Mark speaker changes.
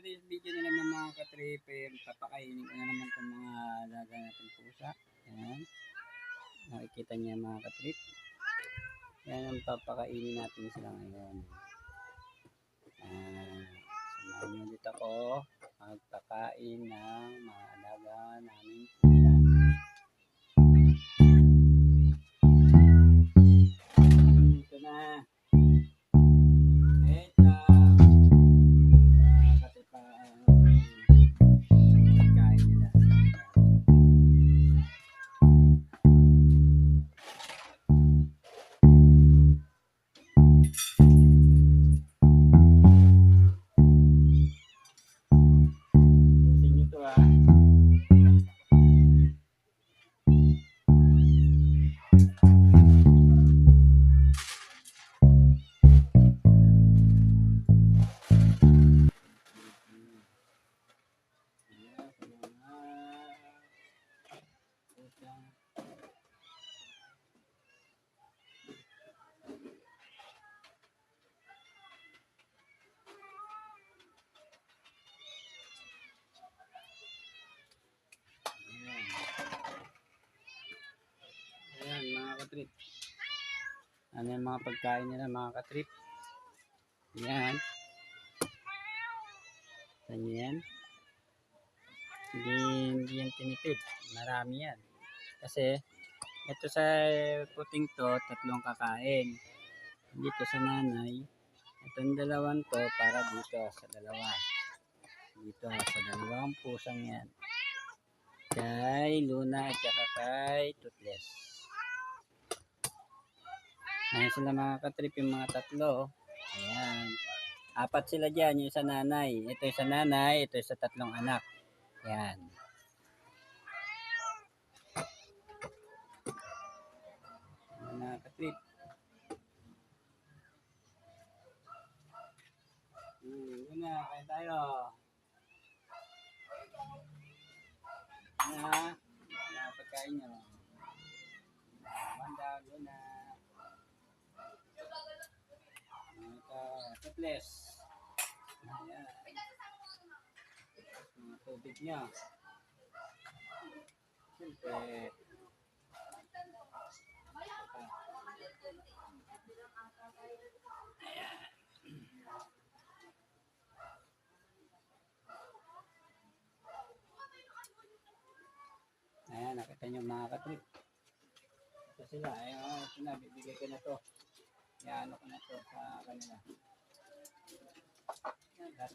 Speaker 1: today's video na naman mga katripper, papakainin ko na naman itong mga alaga natin pusa. Ayan. Nakikita niya mga katrip. Yan ang papakainin natin sila ngayon. Ah, samahan niyo ulit ako magpakain ng katrip. Ano yung mga pagkain nila, mga katrip? Ayan. Saan yan? Hindi, hindi yan tinipid. Marami yan. Kasi, ito sa puting to, tatlong kakain. Dito sa nanay, itong dalawan to para dito sa dalawa. Dito sa dalawang pusang yan. Kay Luna at saka kay Toothless. Ayan sila mga katrip yung mga tatlo. Ayan. Apat sila dyan, yung sa nanay. Ito yung sa nanay, ito yung sa tatlong anak. Yan. Mga katrip. Hmm, Luna, kain tayo. Ha? Ano pagkain nyo? Wanda, Luna. Ito, toothless. Ayan. Mga tubig niya. Siyempre. Ayan, nakita niyo mga katrip. Ito sila, ayun, ito na, bibigay ko na to. Yan, ano ko na to sa kanila. Yan,